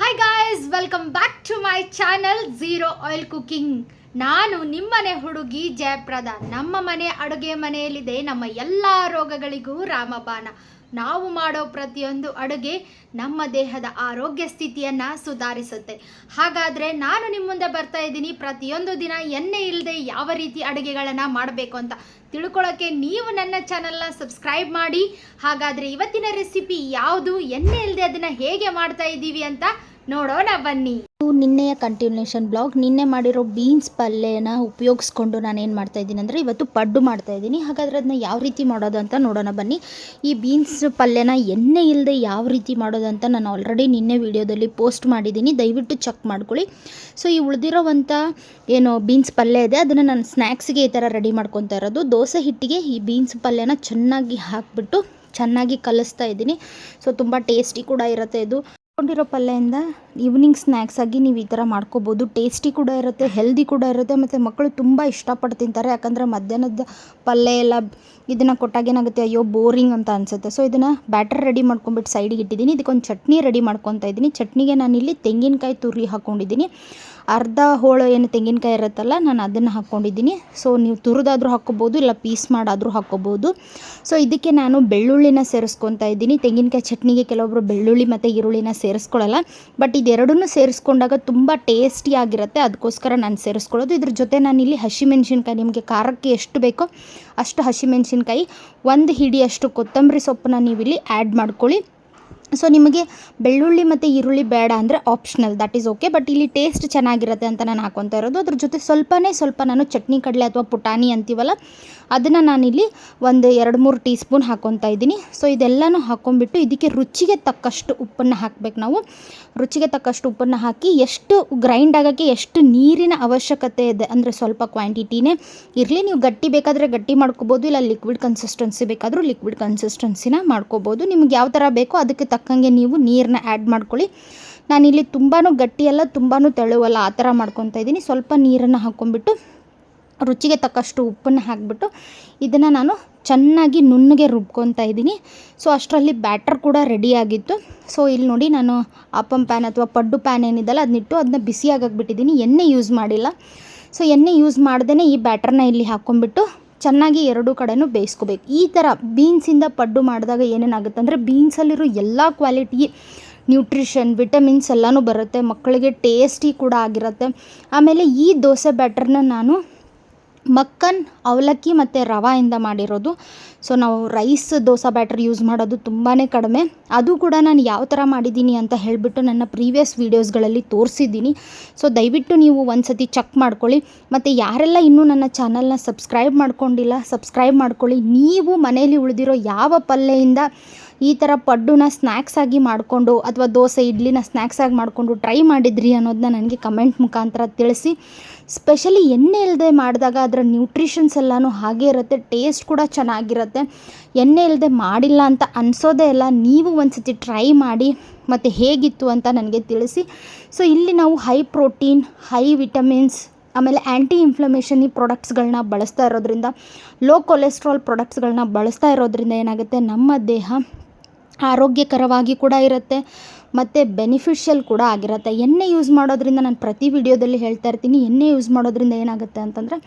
Hi guys welcome back to my channel zero oil cooking ನಾನು ನಿಮ್ಮನೆ ಹುಡುಗಿ ಜಯಪ್ರದ. ನಮ್ಮ ಮನೆ ಅಡುಗೆ ಮನೆಯಲ್ಲಿದೆ. ನಮ್ಮ ಎಲ್ಲ ರೋಗಗಳಿಗೂ ರಾಮಬಾಣ. ನಾವು ಮಾಡೋ ಪ್ರತಿಯೊಂದು ಅಡುಗೆ ನಮ್ಮ ದೇಹದ ಆರೋಗ್ಯ ಸ್ಥಿತಿಯನ್ನು ಸುಧಾರಿಸುತ್ತೆ. ಹಾಗಾದರೆ ನಾನು ನಿಮ್ಮ ಮುಂದೆ ಬರ್ತಾ ಇದ್ದೀನಿ. ಪ್ರತಿಯೊಂದು ದಿನ ಎಣ್ಣೆ ಇಲ್ಲದೆ ಯಾವ ರೀತಿ ಅಡುಗೆಗಳನ್ನು ಮಾಡಬೇಕು ಅಂತ ತಿಳ್ಕೊಳ್ಳೋಕ್ಕೆ ನೀವು ನನ್ನ ಚಾನಲ್ನ ಸಬ್ಸ್ಕ್ರೈಬ್ ಮಾಡಿ. ಹಾಗಾದರೆ ಇವತ್ತಿನ ರೆಸಿಪಿ ಯಾವುದು? ಎಣ್ಣೆ ಇಲ್ಲದೆ ಅದನ್ನು ಹೇಗೆ ಮಾಡ್ತಾ ಇದ್ದೀವಿ ಅಂತ ನೋಡೋಣ ಬನ್ನಿ. ನಿನ್ನೆಯ ಕಂಟಿನ್ಯೂಷನ್ ಬ್ಲಾಗ್ ನಿನ್ನೆ ಮಾಡಿರೋ ಬೀನ್ಸ್ ಪಲ್ಯನ ಉಪಯೋಗಿಸ್ಕೊಂಡು ನಾನು ಏನು ಮಾಡ್ತಾ ಇದ್ದೀನಿ ಅಂದರೆ ಇವತ್ತು ಪಡ್ಡು ಮಾಡ್ತಾ ಇದ್ದೀನಿ. ಹಾಗಾದರೆ ಅದನ್ನ ಯಾವ ರೀತಿ ಮಾಡೋದು ಅಂತ ನೋಡೋಣ ಬನ್ನಿ. ಈ ಬೀನ್ಸ್ ಪಲ್ಯನ ಎಣ್ಣೆ ಇಲ್ಲದೆ ಯಾವ ರೀತಿ ಮಾಡೋದು ಅಂತ ನಾನು ಆಲ್ರೆಡಿ ನಿನ್ನೆ ವಿಡಿಯೋದಲ್ಲಿ ಪೋಸ್ಟ್ ಮಾಡಿದ್ದೀನಿ. ದಯವಿಟ್ಟು ಚೆಕ್ ಮಾಡ್ಕೊಳ್ಳಿ. ಸೊ ಈ ಉಳಿದಿರೋವಂಥ ಏನು ಬೀನ್ಸ್ ಪಲ್ಯ ಇದೆ, ಅದನ್ನು ನಾನು ಸ್ನ್ಯಾಕ್ಸ್ಗೆ ಈ ಥರ ರೆಡಿ ಮಾಡ್ಕೊತಾ ಇರೋದು. ದೋಸೆ ಹಿಟ್ಟಿಗೆ ಈ ಬೀನ್ಸ್ ಪಲ್ಯನ ಚೆನ್ನಾಗಿ ಹಾಕಿಬಿಟ್ಟು ಚೆನ್ನಾಗಿ ಕಲಿಸ್ತಾ ಇದ್ದೀನಿ. ಸೊ ತುಂಬ ಟೇಸ್ಟಿ ಕೂಡ ಇರುತ್ತೆ ಇದು. ಕೊಂಡಿರೋ ಪಲ್ಯದಿಂದ ಈವ್ನಿಂಗ್ ಸ್ನ್ಯಾಕ್ಸಾಗಿ ನೀವು ಈ ಥರ ಮಾಡ್ಕೋಬೋದು. ಟೇಸ್ಟಿ ಕೂಡ ಇರುತ್ತೆ ಹೆಲ್ದಿ ಕೂಡ ಇರುತ್ತೆ, ಮತ್ತು ಮಕ್ಕಳು ತುಂಬ ಇಷ್ಟಪಟ್ಟು ತಿಂತಾರೆ ಯಾಕಂದರೆ ಮಧ್ಯಾಹ್ನದ ಪಲ್ಯ ಎಲ್ಲ ಇದನ್ನು ಕೊಟ್ಟಾಗ ಏನಾಗುತ್ತೆ ಅಯ್ಯೋ ಬೋರಿಂಗ್ ಅಂತ ಅನಿಸುತ್ತೆ. ಸೊ ಇದನ್ನು ಬ್ಯಾಟರ್ ರೆಡಿ ಮಾಡ್ಕೊಂಬಿಟ್ಟು ಸೈಡಿಗೆ ಇಟ್ಟಿದ್ದೀನಿ. ಇದಕ್ಕೊಂದು ಚಟ್ನಿ ರೆಡಿ ಮಾಡ್ಕೊತಾ ಇದ್ದೀನಿ. ಚಟ್ನಿಗೆ ನಾನಿಲ್ಲಿ ತೆಂಗಿನಕಾಯಿ ತುರಿ ಹಾಕ್ಕೊಂಡಿದ್ದೀನಿ ಅರ್ಧ ಹೋಳು ಏನು ತೆಂಗಿನಕಾಯಿ ಇರುತ್ತಲ್ಲ, ನಾನು ಅದನ್ನು ಹಾಕ್ಕೊಂಡಿದ್ದೀನಿ ಸೊ ನೀವು ತುರಿದಾದರೂ ಹಾಕ್ಕೋಬೋದು, ಇಲ್ಲ ಪೀಸ್ ಮಾಡಾದರೂ ಹಾಕ್ಕೋಬೋದು. ಸೊ ಇದಕ್ಕೆ ನಾನು ಬೆಳ್ಳುಳ್ಳಿನ ಸೇರಿಸ್ಕೊತಾ ಇದ್ದೀನಿ. ತೆಂಗಿನಕಾಯಿ ಚಟ್ನಿಗೆ ಕೆಲವೊಬ್ಬರು ಬೆಳ್ಳುಳ್ಳಿ ಮತ್ತು ಈರುಳ್ಳಿನ ಸೇರಿಸ್ಕೊಳ್ಳಲ್ಲ ಬಟ್ ಇದೆರಡನ್ನೂ ಸೇರಿಸ್ಕೊಂಡಾಗ ತುಂಬ ಟೇಸ್ಟಿಯಾಗಿರುತ್ತೆ ಅದಕ್ಕೋಸ್ಕರ ನಾನು ಸೇರಿಸ್ಕೊಳ್ಳೋದು. ಇದ್ರ ಜೊತೆ ನಾನು ಇಲ್ಲಿ ಹಸಿಮೆಣ್ಸಿನ್ಕಾಯಿ ನಿಮಗೆ ಖಾರಕ್ಕೆ ಎಷ್ಟು ಬೇಕೋ ಅಷ್ಟು ಹಸಿಮೆಣ್ಸಿನ್ಕಾಯಿ ಒಂದು ಹಿಡಿಯಷ್ಟು ಕೊತ್ತಂಬರಿ ಸೊಪ್ಪನ್ನ ನೀವಿಲ್ಲಿ ಆ್ಯಡ್ ಮಾಡ್ಕೊಳ್ಳಿ. ಸೊ ನಿಮಗೆ ಬೆಳ್ಳುಳ್ಳಿ ಮತ್ತು ಈರುಳ್ಳಿ ಬೇಡ ಅಂದರೆ optional that is okay but ಇಲ್ಲಿ ಟೇಸ್ಟ್ ಚೆನ್ನಾಗಿರುತ್ತೆ ಅಂತ ನಾನು ಹಾಕೊತಾ ಇರೋದು. ಅದ್ರ ಜೊತೆ ಸ್ವಲ್ಪನೇ ಸ್ವಲ್ಪ ನಾನು ಚಟ್ನಿ, ಕಡಲೆ ಅಥವಾ ಪುಟಾಣಿ ಅಂತೀವಲ್ಲ, ಅದನ್ನು ನಾನಿಲ್ಲಿ ಒಂದು ಎರಡು ಮೂರು ಟೀ ಸ್ಪೂನ್ ಹಾಕ್ಕೊತಾ ಇದ್ದೀನಿ. ಸೊ ಇದೆಲ್ಲನೂ ಹಾಕೊಂಡ್ಬಿಟ್ಟು ಇದಕ್ಕೆ ರುಚಿಗೆ ತಕ್ಕಷ್ಟು ಉಪ್ಪನ್ನು ಹಾಕ್ಬೇಕು ನಾವು. ರುಚಿಗೆ ತಕ್ಕಷ್ಟು ಉಪ್ಪನ್ನು ಹಾಕಿ ಎಷ್ಟು ಗ್ರೈಂಡ್ ಆಗೋಕ್ಕೆ ಎಷ್ಟು ನೀರಿನ ಅವಶ್ಯಕತೆ ಇದೆ ಅಂದರೆ ಸ್ವಲ್ಪ ಕ್ವಾಂಟಿಟಿನೇ ಇರಲಿ. ನೀವು ಗಟ್ಟಿ ಬೇಕಾದರೆ ಗಟ್ಟಿ ಮಾಡ್ಕೋಬೋದು, ಇಲ್ಲ ಲಿಕ್ವಿಡ್ ಕನ್ಸಿಸ್ಟೆನ್ಸಿ ಬೇಕಾದರೂ ಲಿಕ್ವಿಡ್ ಕನ್ಸಿಸ್ಟೆನ್ಸಿನ ಮಾಡ್ಕೋಬೋದು. ನಿಮ್ಗೆ ಯಾವ ಥರ ಬೇಕೋ ಅದಕ್ಕೆ ತಕ್ಕಂಗೆ ನೀವು ನೀರನ್ನ ಆ್ಯಡ್ ಮಾಡ್ಕೊಳ್ಳಿ. ನಾನಿಲ್ಲಿ ತುಂಬಾ ಗಟ್ಟಿಯಲ್ಲ ತುಂಬಾ ತೆಳುವಲ್ಲ ಆ ಥರ ಮಾಡ್ಕೊತಾ ಇದ್ದೀನಿ. ಸ್ವಲ್ಪ ನೀರನ್ನು ಹಾಕ್ಕೊಂಬಿಟ್ಟು ರುಚಿಗೆ ತಕ್ಕಷ್ಟು ಉಪ್ಪನ್ನು ಹಾಕಿಬಿಟ್ಟು, ಇದನ್ನು ನಾನು ಚೆನ್ನಾಗಿ ನುಣ್ಣಗೆ ರುಬ್ಕೊತಾ ಇದ್ದೀನಿ. ಸೊ ಅಷ್ಟರಲ್ಲಿ ಬ್ಯಾಟರ್ ಕೂಡ ರೆಡಿಯಾಗಿತ್ತು ಸೊ ಇಲ್ಲಿ ನೋಡಿ ನಾನು ಅಪ್ಪಂ ಪ್ಯಾನ್ ಅಥವಾ ಪಡ್ಡು ಪ್ಯಾನ್ ಏನಿದೆಲ್ಲ ಅದನ್ನಿಟ್ಟು ಅದನ್ನ ಬಿಸಿಯಾಗಾಕ್ಬಿಟ್ಟಿದ್ದೀನಿ ಎಣ್ಣೆ ಯೂಸ್ ಮಾಡಿಲ್ಲ. ಸೊ ಎಣ್ಣೆ ಯೂಸ್ ಮಾಡ್ದೇ ಈ ಬ್ಯಾಟರ್ನ ಇಲ್ಲಿ ಹಾಕ್ಕೊಂಬಿಟ್ಟು ಚೆನ್ನಾಗಿ ಎರಡೂ ಕಡೆನೂ ಬೇಯಿಸ್ಕೋಬೇಕು. ಈ ಥರ ಬೀನ್ಸಿಂದ ಪಡ್ಡು ಮಾಡಿದಾಗ ಏನೇನಾಗುತ್ತೆ ಅಂದರೆ ಬೀನ್ಸಲ್ಲಿರೋ ಎಲ್ಲ ಕ್ವಾಲಿಟಿ, ನ್ಯೂಟ್ರಿಷನ್, ವಿಟಮಿನ್ಸ್ ಎಲ್ಲನೂ ಬರುತ್ತೆ, ಮಕ್ಕಳಿಗೆ ಟೇಸ್ಟಿ ಕೂಡ ಆಗಿರುತ್ತೆ. ಆಮೇಲೆ ಈ ದೋಸೆ ಬ್ಯಾಟರ್ನ ನಾನು ಮಕ್ಕನ್ ಅವಲಕ್ಕಿ ಮತ್ತು ರವೆಯಿಂದ ಮಾಡಿರೋದು. ಸೊ ನಾವು ರೈಸ್ ದೋಸೆ ಬ್ಯಾಟರ್ ಯೂಸ್ ಮಾಡೋದು ತುಂಬಾ ಕಡಿಮೆ. ಅದು ಕೂಡ ನಾನು ಯಾವ ಥರ ಮಾಡಿದ್ದೀನಿ ಅಂತ ಹೇಳಿಬಿಟ್ಟು ನನ್ನ ಪ್ರೀವಿಯಸ್ ವೀಡಿಯೋಸ್ಗಳಲ್ಲಿ ತೋರಿಸಿದ್ದೀನಿ. ಸೊ ದಯವಿಟ್ಟು ನೀವು ಒಂದು ಸತಿ ಚೆಕ್ ಮಾಡ್ಕೊಳ್ಳಿ. ಮತ್ತು ಯಾರೆಲ್ಲ ಇನ್ನೂ ನನ್ನ ಚಾನಲ್ನ ಸಬ್ಸ್ಕ್ರೈಬ್ ಮಾಡ್ಕೊಂಡಿಲ್ಲ ಸಬ್ಸ್ಕ್ರೈಬ್ ಮಾಡ್ಕೊಳ್ಳಿ. ನೀವು ಮನೆಯಲ್ಲಿ ಉಳಿದಿರೋ ಯಾವ ಪಲ್ಯದಿಂದ ಈ ಥರ ಪಡ್ಡುನ ಸ್ನ್ಯಾಕ್ಸ್ ಆಗಿ ಮಾಡಿಕೊಂಡು ಅಥವಾ ದೋಸೆ, ಇಡ್ಲಿನ ಸ್ನ್ಯಾಕ್ಸ್ ಆಗಿ ಮಾಡಿಕೊಂಡು ಟ್ರೈ ಮಾಡಿದ್ರಿ ಅನ್ನೋದನ್ನ ನನಗೆ ಕಮೆಂಟ್ ಮುಖಾಂತರ ತಿಳಿಸಿ. ಸ್ಪೆಷಲಿ ಎಣ್ಣೆ ಇಲ್ಲದೆ ಮಾಡಿದಾಗ ಅದರ ನ್ಯೂಟ್ರಿಷನ್ಸ್ ಎಲ್ಲನೂ ಹಾಗೆ ಇರುತ್ತೆ, ಟೇಸ್ಟ್ ಕೂಡ ಚೆನ್ನಾಗಿರುತ್ತೆ. ಎಣ್ಣೆ ಇಲ್ಲದೆ ಮಾಡಿಲ್ಲ ಅಂತ ಅನಿಸೋದೇ ಇಲ್ಲ, ನೀವು ಒಂದು ಸತಿ ಟ್ರೈ ಮಾಡಿ, ಮತ್ತು ಹೇಗಿತ್ತು ಅಂತ ನನಗೆ ತಿಳಿಸಿ. ಸೊ ಇಲ್ಲಿ ನಾವು ಹೈ ಪ್ರೋಟೀನ್ ಹೈ ವಿಟಮಿನ್ಸ್ ಆಮೇಲೆ ಆ್ಯಂಟಿ ಇನ್ಫ್ಲಮೇಷನ್ ಈ ಪ್ರಾಡಕ್ಟ್ಸ್ಗಳನ್ನ ಬಳಸ್ತಾ ಇರೋದ್ರಿಂದ ಲೋ ಕೊಲೆಸ್ಟ್ರಾಲ್ ಪ್ರಾಡಕ್ಟ್ಸ್ಗಳನ್ನ ಬಳಸ್ತಾ ಇರೋದ್ರಿಂದ ಏನಾಗುತ್ತೆ, ನಮ್ಮ ದೇಹ ಆರೋಗ್ಯಕರವಾಗಿ ಕೂಡ ಇರುತ್ತೆ. ಮತ್ತು ಬೆನಿಫಿಷಿಯಲ್ ಕೂಡ ಆಗಿರುತ್ತೆ. ಎಣ್ಣೆ ಯೂಸ್ ಮಾಡೋದ್ರಿಂದ ನಾನು ಪ್ರತಿ ವಿಡಿಯೋದಲ್ಲಿ ಹೇಳ್ತಾ ಇರ್ತೀನಿ, ಎಣ್ಣೆ ಯೂಸ್ ಮಾಡೋದ್ರಿಂದ ಏನಾಗುತ್ತೆ ಅಂತಂದರೆ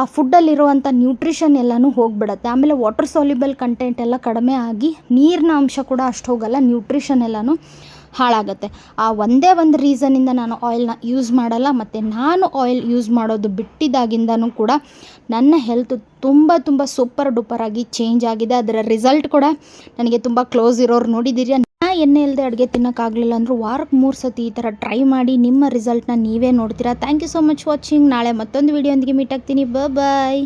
ಆ ಫುಡ್ಡಲ್ಲಿರುವಂಥ ನ್ಯೂಟ್ರಿಷನ್ ಎಲ್ಲನೂ ಹೋಗ್ಬಿಡತ್ತೆ. ಆಮೇಲೆ ವಾಟರ್ ಸಾಲ್ಯುಬಲ್ ಕಂಟೆಂಟ್ ಎಲ್ಲ ಕಡಿಮೆ ಆಗಿ ನೀರಿನ ಅಂಶ ಕೂಡ ಅಷ್ಟು ಹೋಗಲ್ಲ ನ್ಯೂಟ್ರಿಷನ್ ಎಲ್ಲನೂ ಹಾಳಾಗುತ್ತೆ. ಆ ಒಂದೇ ಒಂದು ರೀಸನಿಂದ ನಾನು ಆಯಿಲ್ನ ಯೂಸ್ ಮಾಡಲ್ಲ, ಮತ್ತು ನಾನು ಆಯಿಲ್ ಯೂಸ್ ಮಾಡೋದು ಬಿಟ್ಟಿದ್ದಾಗಿಂದನೂ ಕೂಡ ನನ್ನ ಹೆಲ್ತ್ ತುಂಬ ತುಂಬ ಸೂಪರ್ ಡೂಪರ್ ಆಗಿ ಚೇಂಜ್ ಆಗಿದೆ. ಅದರ ರಿಸಲ್ಟ್ ಕೂಡ ನನಗೆ ತುಂಬ ಕ್ಲೋಸ್ ಇರೋರು ನೋಡಿದ್ದೀರಿ ಎಣ್ಣೆ ಇಲ್ಲದೆ ಅಡುಗೆ ತಿನ್ನೋಕ್ಕಾಗಲಿಲ್ಲ ಅಂದರೂ ವಾರಕ್ಕೆ ಮೂರು ಸತಿ ಈ ಥರ ಟ್ರೈ ಮಾಡಿ ನಿಮ್ಮ ರಿಸಲ್ಟ್ನ ನೀವೇ ನೋಡ್ತೀರಾ. Thank you so much watching ನಾಳೆ ಮತ್ತೊಂದು ವೀಡಿಯೋ ಒಂದಿಗೆ ಮೀಟ್ ಆಗ್ತೀನಿ. ಬಾಯ್